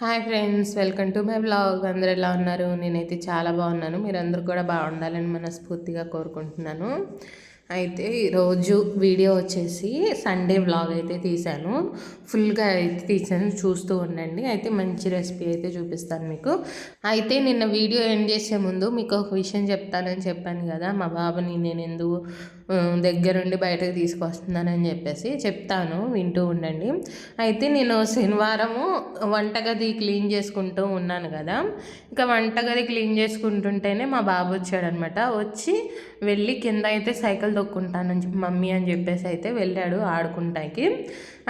Hi friends welcome to my blog. అందరు ఎలా ఉన్నారు? నేనైతే చాలా బాగున్నాను. మీరందరూ కూడా బాగుండాలని మనస్ఫూర్తిగా కోరుకుంటున్నాను. అయితే ఈరోజు వీడియో వచ్చేసి సండే బ్లాగ్ అయితే తీశాను. ఫుల్గా అయితే తీసాను చూస్తూ ఉండండి. అయితే మంచి రెసిపీ అయితే చూపిస్తాను మీకు. అయితే నిన్న వీడియో ఎండ్ చేసే ముందు మీకు ఒక విషయం చెప్తానని చెప్పాను కదా. మా బాబుని నేను ఎందుకు దగ్గరుండి బయటకు తీసుకొస్తున్నానని చెప్పేసి చెప్తాను వింటూ ఉండండి. అయితే నేను శనివారము వంటగది క్లీన్ చేసుకుంటూ ఉన్నాను కదా. ఇక వంటగది క్లీన్ చేసుకుంటుంటేనే మా బాబు వచ్చాడనమాట. వచ్చి వెళ్ళి కింద అయితే సైకిల్ తొక్కుంటానని చెప్పి మమ్మీ అని చెప్పేసి అయితే వెళ్ళాడు ఆడుకుంటాకి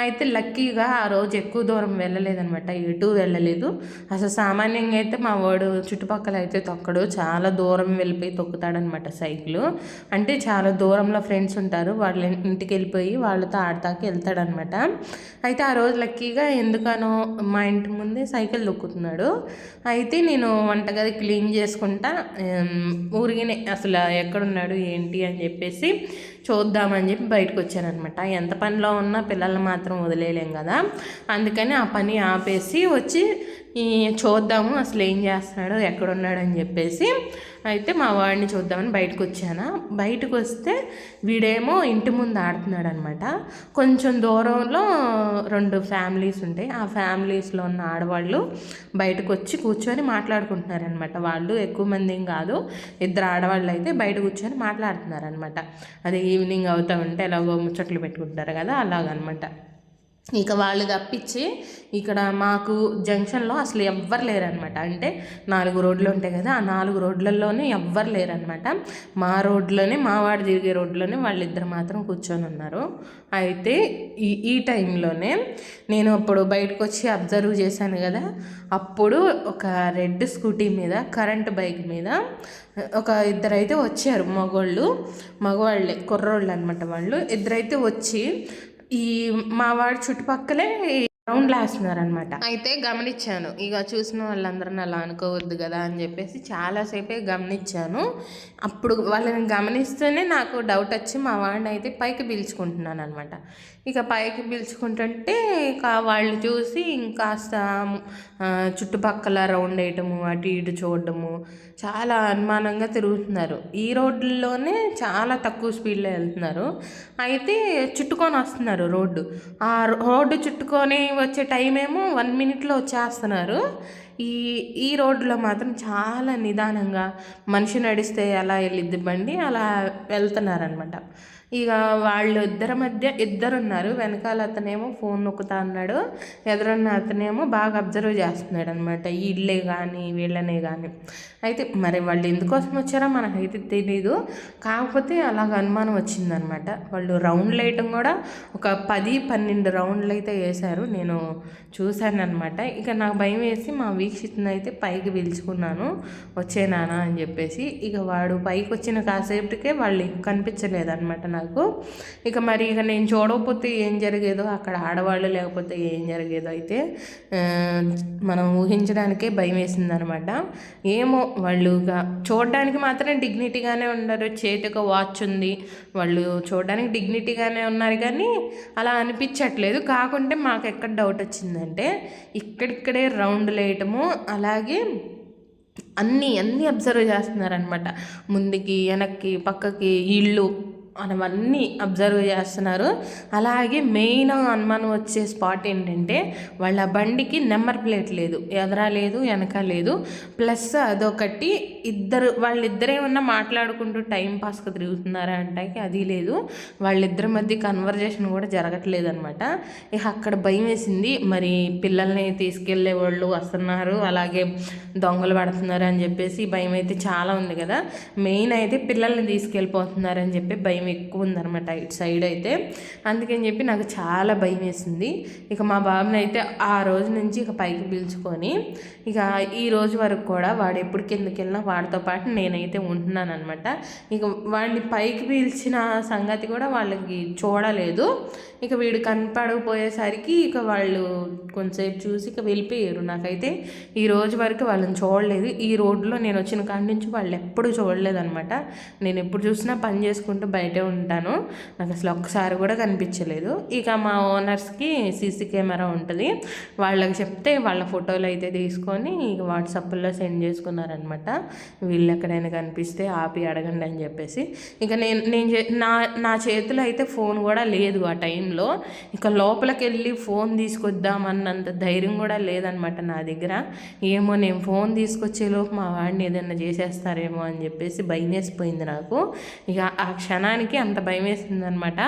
అయితే లక్కీగా ఆ రోజు ఎక్కువ దూరం వెళ్ళలేదనమాట ఎటు వెళ్ళలేదు. అసలు సామాన్యంగా అయితే మా వాడు చుట్టుపక్కల అయితే తొక్కడు చాలా దూరం వెళ్ళిపోయి తొక్కుతాడనమాట సైకిల్. అంటే చాలా దూరం దూరంలో ఫ్రెండ్స్ ఉంటారు. వాళ్ళ ఇంటికి వెళ్ళిపోయి వాళ్ళతో ఆడతాకి వెళ్తాడనమాట. అయితే ఆ రోజు లక్కీగా ఎందుకనో మా ఇంటి ముందే సైకిల్ దొక్కుతున్నాడు. అయితే నేను వంటగది క్లీన్ చేసుకుంటా ఊరిగినే అసలు ఎక్కడున్నాడు ఏంటి అని చెప్పేసి చూద్దామని చెప్పి బయటకు వచ్చానమాట ఎంత పనిలో ఉన్నా పిల్లల్ని మాత్రం వదిలేయలేం కదా. అందుకని ఆ పని ఆపేసి వచ్చి చూద్దాము అసలు ఏం చేస్తున్నాడు ఎక్కడున్నాడు అని చెప్పేసి అయితే మా వాడిని చూద్దామని బయటకు వచ్చాను బయటకు వస్తే వీడేమో ఇంటి ముందు ఆడుతున్నాడు అనమాట కొంచెం దూరంలో రెండు ఫ్యామిలీస్ ఉంటాయి. ఆ ఫ్యామిలీస్లో ఉన్న ఆడవాళ్ళు బయటకు వచ్చి కూర్చొని మాట్లాడుకుంటున్నారనమాట. వాళ్ళు ఎక్కువ మంది ఏం కాదు. ఇద్దరు ఆడవాళ్ళు అయితే బయట కూర్చొని మాట్లాడుతున్నారనమాట. అదే ఈవినింగ్ అవుతా ఉంటే ఎలాగో ముచ్చట్లు పెట్టుకుంటారు కదా అలాగనమాట. ఇక వాళ్ళు తప్పించి ఇక్కడ మాకు జంక్షన్లో అసలు ఎవ్వరు లేరనమాట అంటే నాలుగు రోడ్లు ఉంటాయి కదా ఆ నాలుగు రోడ్లలోనే ఎవ్వరు లేరనమాట మా రోడ్లోనే మా వాడు తిరిగే రోడ్లోనే వాళ్ళిద్దరు మాత్రం కూర్చొని ఉన్నారు. అయితే ఈ ఈ టైంలోనే నేను అప్పుడు బయటకు వచ్చి అబ్జర్వ్ చేశాను కదా అప్పుడు ఒక రెడ్ స్కూటీ మీద కరెంట్ బైక్ మీద ఒక ఇద్దరైతే వచ్చారు. మగోళ్ళు మగవాళ్ళే కుర్రోళ్ళు అనమాట వాళ్ళు. ఇద్దరైతే వచ్చి ఈ మా వాడి చుట్టుపక్కలే రౌండ్ వేస్తున్నారు అనమాట అయితే గమనించాను ఇక చూసిన వాళ్ళందరూ అలా అనుకోవద్దు కదా అని చెప్పేసి చాలాసేపే గమనించాను అప్పుడు వాళ్ళని గమనిస్తేనే నాకు డౌట్ వచ్చి మా వాడిని అయితే పైకి పీల్చుకుంటున్నాను అనమాట ఇక పైకి పీల్చుకుంటుంటే ఇక వాళ్ళు చూసి ఇంకాస్త చుట్టుపక్కల రౌండ్ వేయటము అటు ఇటు చూడటము చాలా అనుమానంగా తిరుగుతున్నారు. ఈ రోడ్లలోనే చాలా తక్కువ స్పీడ్లో వెళ్తున్నారు. అయితే చుట్టుకొని వస్తున్నారు రోడ్డు. ఆ రోడ్డు చుట్టుకొని వచ్చే టైం ఏమో వన్ మినిట్లో వచ్చేస్తున్నారు. ఈ ఈ రోడ్లో మాత్రం చాలా నిదానంగా మనిషి నడిస్తే ఎలా వెళ్ళిద్ది బండి అలా వెళ్తున్నారనమాట ఇక వాళ్ళు ఇద్దరి మధ్య ఇద్దరున్నారు. వెనకాల అతనేమో ఫోన్ నొక్కుతా అన్నాడు. ఎదురున్న అతనేమో బాగా అబ్జర్వ్ చేస్తున్నాడు అనమాట వీళ్ళే కానీ వీళ్ళనే కానీ అయితే మరి వాళ్ళు ఎందుకోసం వచ్చారో మనకైతే తెలీదు. కాకపోతే అలాగ అనుమానం వచ్చిందనమాట వాళ్ళు రౌండ్లు వేయటం కూడా ఒక పది పన్నెండు రౌండ్లు అయితే వేశారు. నేను చూశాను అనమాట ఇక నాకు భయం వేసి మా వీక్షితను అయితే పైకి పిలుచుకున్నాను. వచ్చే నానా అని చెప్పేసి. ఇక వాడు పైకి వచ్చిన కాసేపటికే వాళ్ళు కనిపించలేదు అనమాట నాకు. ఇక మరి ఇక నేను చూడకపోతే ఏం జరిగేదో అక్కడ ఆడవాళ్ళు లేకపోతే ఏం జరిగేదో అయితే మనం ఊహించడానికే భయం వేసింది అనమాట ఏమో వాళ్ళు చూడడానికి మాత్రం డిగ్నిటీగానే ఉన్నారు. చేతికి వాచ్ ఉంది. వాళ్ళు చూడడానికి డిగ్నిటీగానే ఉన్నారు కానీ అలా అనిపించట్లేదు. కాకుంటే మాకు ఎక్కడ డౌట్ వచ్చిందంటే ఇక్కడిక్కడే రౌండ్లు వేయటము అలాగే అన్నీ అన్నీ అబ్జర్వ్ చేస్తున్నారనమాట. ముందుకి వెనక్కి పక్కకి ఇళ్ళు అవన్నీ అబ్జర్వ్ చేస్తున్నారు. అలాగే మెయిన్ అనుమానం వచ్చే స్పాట్ ఏంటంటే వాళ్ళ బండికి నెంబర్ ప్లేట్ లేదు ఎదరా లేదు వెనక లేదు. ప్లస్ అదొకటి ఇద్దరు వాళ్ళిద్దరే ఉన్న మాట్లాడుకుంటూ టైం పాస్గా తిరుగుతున్నారా అంటే అది లేదు. వాళ్ళిద్దరి మధ్య కన్వర్జేషన్ కూడా జరగట్లేదు అనమాట ఇక అక్కడ భయం వేసింది మరి పిల్లల్ని తీసుకెళ్ళే వాళ్ళు వస్తున్నారు అలాగే దొంగలు పడుతున్నారు అని చెప్పేసి భయం అయితే చాలా ఉంది కదా. మెయిన్ అయితే పిల్లల్ని తీసుకెళ్ళిపోతున్నారు అని చెప్పి భయం ఎక్కువ ఉందన్నమాట ఇటు సైడ్ అయితే. అందుకని చెప్పి నాకు చాలా భయం వేసింది ఇక మా బాబుని అయితే ఆ రోజు నుంచి ఇక పైకి పీల్చుకొని ఇక ఈ రోజు వరకు కూడా వాడు ఎప్పుడు కిందకి వెళ్ళినా వాడితో పాటు నేనైతే ఉంటున్నాను అనమాట ఇక వాడిని పైకి పీల్చిన సంగతి కూడా వాళ్ళకి చూడలేదు. ఇక వీడు కనపడకపోయేసరికి ఇక వాళ్ళు కొంతసేపు చూసి ఇక వెళ్ళిపోయారు. నాకైతే ఈ రోజు వరకు వాళ్ళని చూడలేదు. ఈ రోడ్లో నేను వచ్చిన కాడి నుంచి వాళ్ళు ఎప్పుడు చూడలేదు అనమాట నేను ఎప్పుడు చూసినా పని చేసుకుంటూ బయట బయటే ఉంటాను. నాకు అసలు ఒక్కసారి కూడా కనిపించలేదు. ఇక మా ఓనర్స్కి సీసీ కెమెరా ఉంటుంది. వాళ్ళకి చెప్తే వాళ్ళ ఫోటోలు అయితే తీసుకొని ఇక వాట్సాప్లో సెండ్ చేసుకున్నారనమాట వీళ్ళు ఎక్కడైనా కనిపిస్తే ఆపి అడగండి అని చెప్పేసి. ఇక నేను నేను నా నా చేతిలో అయితే ఫోన్ కూడా లేదు ఆ టైంలో. ఇక లోపలికి వెళ్ళి ఫోన్ తీసుకొద్దామన్నంత ధైర్యం కూడా లేదనమాట నా దగ్గర. ఏమో నేను ఫోన్ తీసుకొచ్చేలోపు మా వాడిని ఏదైనా చేసేస్తారేమో అని చెప్పేసి భయం వేసిపోయింది నాకు. ఇక ఆ క్షణానికి అంత భయం వేసిందనమాట.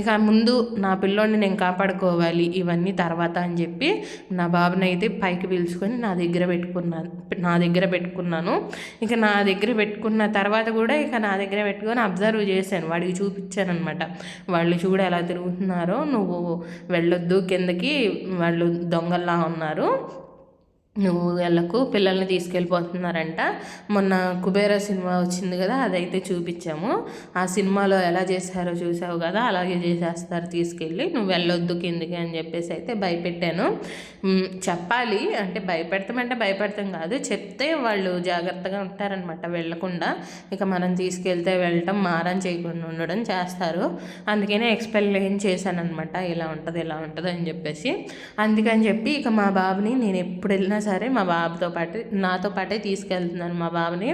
ఇక ముందు నా పిల్లోడిని నేను కాపాడుకోవాలి ఇవన్నీ తర్వాత అని చెప్పి నా బాబుని అయితే పైకి పిలుచుకొని నా దగ్గర పెట్టుకున్నాను నా దగ్గర పెట్టుకున్నాను. ఇక నా దగ్గర పెట్టుకున్న తర్వాత కూడా ఇక నా దగ్గర పెట్టుకొని అబ్జర్వ్ చేశాను వాడికి చూపించాను అనమాట వాళ్ళు చూడ ఎలా తిరుగుతున్నారో నువ్వు వెళ్ళొద్దు కిందకి వాళ్ళు దొంగల్లా ఉన్నారు. నువ్వు వెళ్ళకు పిల్లల్ని తీసుకెళ్ళిపోతున్నారంట. మొన్న కుబేర సినిమా వచ్చింది కదా అదైతే చూపించాము. ఆ సినిమాలో ఎలా చేశారో చూసావు కదా అలాగే చేసేస్తారు తీసుకెళ్ళి. నువ్వు వెళ్ళొద్దు కిందికి అని చెప్పేసి అయితే భయపెట్టాను. చెప్పాలి అంటే భయపెడతామంటే భయపెడతాం కాదు చెప్తే వాళ్ళు జాగ్రత్తగా ఉంటారనమాట వెళ్ళకుండా. ఇక మనం తీసుకెళ్తే వెళ్ళటం మారం చేయకుండా ఉండడం చేస్తారు. అందుకనే ఎక్స్ప్లెయిన్ చేశాను అనమాట ఇలా ఉంటుంది ఇలా ఉంటుంది అని చెప్పేసి. అందుకని చెప్పి ఇక మా బాబుని నేను ఎప్పుడు వెళ్ళినా సరే మా బాబుతో పాటు నాతో పాటే తీసుకెళ్తున్నాను మా బాబుని.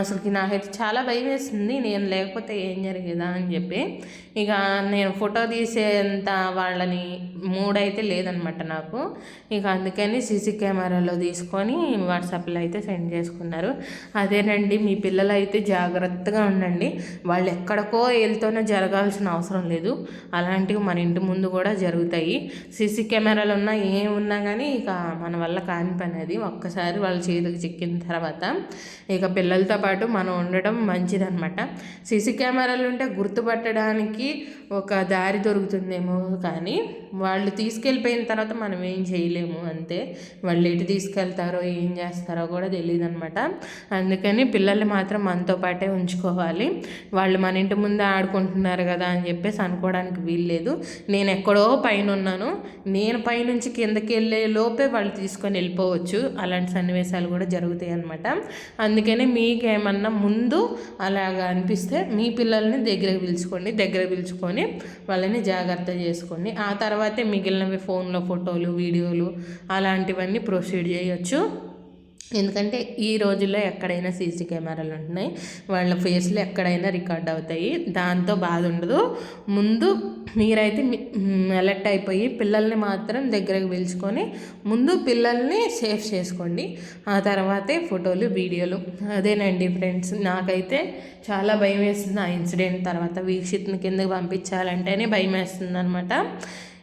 అసలుకి నాకైతే చాలా భయం వేస్తుంది నేను లేకపోతే ఏం జరిగేదా అని చెప్పి. ఇక నేను ఫోటో తీసేంత వాళ్ళని మూడైతే లేదనమాట నాకు. ఇక అందుకని సీసీ కెమెరాలో తీసుకొని వాట్సాప్లో అయితే సెండ్ చేసుకున్నారు. అదేనండి మీ పిల్లలు అయితే జాగ్రత్తగా ఉండండి. వాళ్ళు ఎక్కడికో వెళ్తూనే జరగాల్సిన అవసరం లేదు. అలాంటివి మన ఇంటి ముందు కూడా జరుగుతాయి. సీసీ కెమెరాలు ఉన్నా ఏమున్నా కానీ ఇక మన వల్ల కానీ పని అది ఒక్కసారి వాళ్ళ చేతికి చిక్కిన తర్వాత ఇక పిల్లలతో పాటు మనం ఉండడం మంచిదన్నమాట. సీసీ కెమెరాలు ఉంటే గుర్తుపట్టడానికి ఒక దారి దొరుకుతుందేమో కానీ వాళ్ళు తీసుకెళ్ళిపోయిన తర్వాత మనం ఏం చేయలేము అంతే. వాళ్ళు ఎటు తీసుకెళ్తారో ఏం చేస్తారో కూడా తెలియదు అనమాట అందుకని పిల్లల్ని మాత్రం మనతో పాటే ఉంచుకోవాలి. వాళ్ళు మన ఇంటి ముందే ఆడుకుంటున్నారు కదా అని చెప్పేసి అనుకోవడానికి వీల్లేదు. నేను ఎక్కడో పైన ఉన్నాను నేను పైనుంచి కిందకి వెళ్ళే లోపే వాళ్ళు తీసుకొని వెళ్ళిపోవచ్చు. అలాంటి సన్నివేశాలు కూడా జరుగుతాయి అనమాట అందుకనే మీకేమన్నా ముందు అలాగా అనిపిస్తే మీ పిల్లల్ని దగ్గర పిలుచుకోండి. దగ్గర పిలుచుకొని వాళ్ళని జాగ్రత్త చేసుకోండి. ఆ తర్వాతే మిగిలినవి ఫోన్లో ఫోటోలు వీడియోలు అలాంటివన్నీ ప్రొసీడ్ చేయొచ్చు. ఎందుకంటే ఈ రోజుల్లో ఎక్కడైనా సీసీ కెమెరాలు ఉంటున్నాయి. వాళ్ళ ఫేస్లు ఎక్కడైనా రికార్డ్ అవుతాయి. దాంతో బాధ ఉండదు. ముందు మీరైతే అలర్ట్ అయిపోయి పిల్లల్ని మాత్రం దగ్గరకు పిలుచుకొని ముందు పిల్లల్ని సేఫ్ చేసుకోండి. ఆ తర్వాతే ఫోటోలు వీడియోలు. అదేనండి ఫ్రెండ్స్ నాకైతే చాలా భయం వేస్తుంది ఆ ఇన్సిడెంట్ తర్వాత. వీక్షిత్ని కిందకి పంపించాలంటేనే భయం వేస్తుంది అనమాట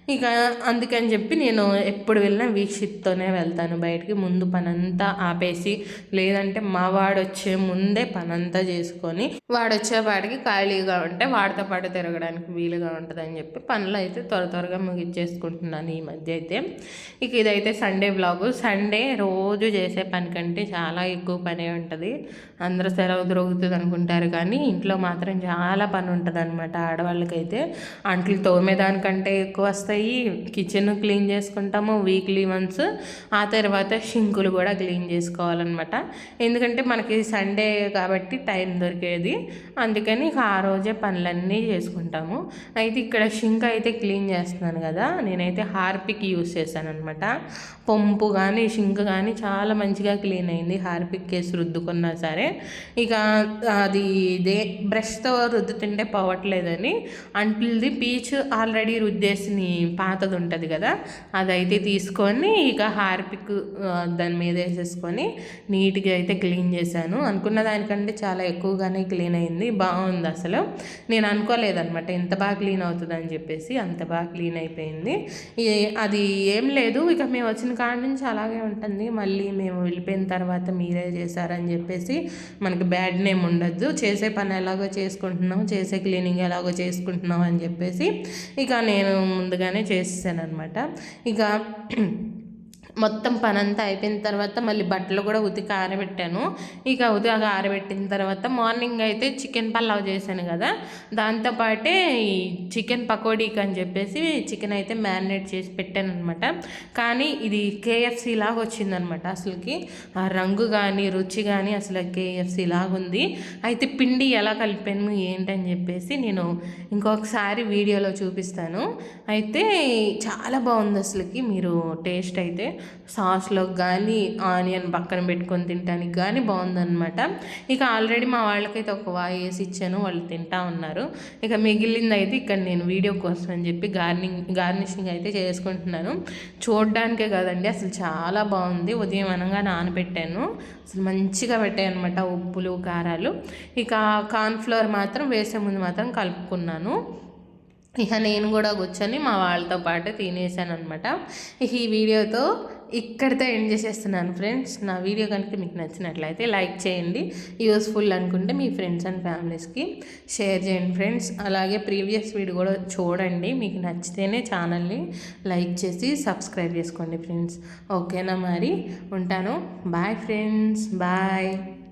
ఇక అందుకని చెప్పి నేను ఎప్పుడు వెళ్ళినా వీక్షిత్తోనే వెళ్తాను బయటికి. ముందు పనంతా ఆపేసి లేదంటే మా వాడు వచ్చే ముందే పనంతా చేసుకొని వాడు వచ్చేపాటికి ఖాళీగా ఉంటే వాడితో పాటు తిరగడానికి వీలుగా ఉంటుందని చెప్పి పనులు అయితే త్వర త్వరగా ముగించేసుకుంటున్నాను ఈ మధ్య అయితే. ఇక ఇదైతే సండే బ్లాగు. సండే రోజు చేసే పని కంటే చాలా ఎక్కువ పనే ఉంటుంది. అందరూ సెలవు దొరుకుతుంది అనుకుంటారు కానీ ఇంట్లో మాత్రం చాలా పని ఉంటుంది అనమాట ఆడవాళ్ళకైతే. అంట్లు తోమేదానికంటే ఎక్కువ వస్తాయి వస్తాయి. కిచెన్ క్లీన్ చేసుకుంటాము వీక్లీ వన్స్. ఆ తర్వాత షింకులు కూడా క్లీన్ చేసుకోవాలన్నమాట. ఎందుకంటే మనకి సండే కాబట్టి టైం దొరికేది. అందుకని ఆ రోజే పనులన్నీ చేసుకుంటాము. అయితే ఇక్కడ షింక్ అయితే క్లీన్ చేస్తున్నాను కదా. నేనైతే హార్పిక్ యూస్ చేశాను అనమాట పంపు కానీ షింక్ కానీ చాలా మంచిగా క్లీన్ అయింది. హార్పిక్ కేసు రుద్దుకున్నా సరే. ఇక అది ఇదే బ్రష్తో రుద్దుతుంటే పోవట్లేదని. అంటిల్ది పీచ్ ఆల్రెడీ రుద్దేసి పాతది ఉంటుంది కదా అదైతే తీసుకొని ఇక హార్పిక్ దాని మీద వేసేసుకొని నీట్గా అయితే క్లీన్ చేశాను. అనుకున్న దానికంటే చాలా ఎక్కువగానే క్లీన్ అయింది. బాగుంది అసలు. నేను అనుకోలేదనమాట ఎంత బాగా క్లీన్ అవుతుందని చెప్పేసి అంత బాగా క్లీన్ అయిపోయింది. అది ఏం లేదు. ఇక మేము వచ్చిన కాడ నుంచి అలాగే ఉంటుంది. మళ్ళీ మేము వెళ్ళిపోయిన తర్వాత మీరే చేశారని చెప్పేసి మనకు బ్యాడ్ నేమ్ ఉండద్దు. చేసే పని ఎలాగో చేసుకుంటున్నాం. చేసే క్లీనింగ్ ఎలాగో చేసుకుంటున్నాం అని చెప్పేసి ఇక నేను ముందుగా విధంగానే చేసేసాను అనమాట ఇక మొత్తం పని అంతా అయిపోయిన తర్వాత మళ్ళీ బట్టలు కూడా ఉతికి ఆరబెట్టాను. ఇక ఉతికి ఆరబెట్టిన తర్వాత మార్నింగ్ అయితే చికెన్ పలావ్ చేశాను కదా. దాంతోపాటే ఈ చికెన్ పకోడీకి అని చెప్పేసి చికెన్ అయితే మ్యారినేట్ చేసి పెట్టాను అనమాట కానీ ఇది కేఎఫ్సీ లాగా వచ్చిందనమాట అసలుకి. ఆ రంగు కానీ రుచి కానీ అసలు కేఎఫ్సీ లాగా ఉంది. అయితే పిండి ఎలా కలిపాను ఏంటని చెప్పేసి నేను ఇంకొకసారి వీడియోలో చూపిస్తాను. అయితే చాలా బాగుంది అసలుకి మీరు టేస్ట్ అయితే. సాస్లో కానీ ఆనియన్ పక్కన పెట్టుకొని తినడానికి కానీ బాగుందనమాట ఇక ఆల్రెడీ మా వాళ్ళకైతే ఒక వాయి వేసి ఇచ్చాను వాళ్ళు తింటా ఉన్నారు. ఇక మిగిలింది అయితే ఇక్కడ నేను వీడియో కోసం అని చెప్పి గార్నింగ్ గార్నిషింగ్ అయితే చేసుకుంటున్నాను. చూడడానికే కదండి అసలు చాలా బాగుంది. ఉదయం అనగా నానబెట్టాను. అసలు మంచిగా పెట్టాయి అనమాట ఉప్పులు కారాలు. ఇక కార్న్ఫ్లవర్ మాత్రం వేసే ముందు మాత్రం కలుపుకున్నాను. ఇక నేను కూడా కూర్చొని మా వాళ్ళతో పాటు తినేసాను అనమాట ఈ వీడియోతో ఇక్కడితో ఎండ్ చేసేస్తున్నాను ఫ్రెండ్స్. నా వీడియో కనుక మీకు నచ్చినట్లయితే లైక్ చేయండి. యూస్ఫుల్ అనుకుంటే మీ ఫ్రెండ్స్ అండ్ ఫ్యామిలీస్కి షేర్ చేయండి ఫ్రెండ్స్. అలాగే ప్రీవియస్ వీడియో కూడా చూడండి. మీకు నచ్చితేనే ఛానల్ని లైక్ చేసి సబ్స్క్రైబ్ చేసుకోండి ఫ్రెండ్స్. ఓకేనా మరి? ఉంటాను. Bye friends. బాయ్.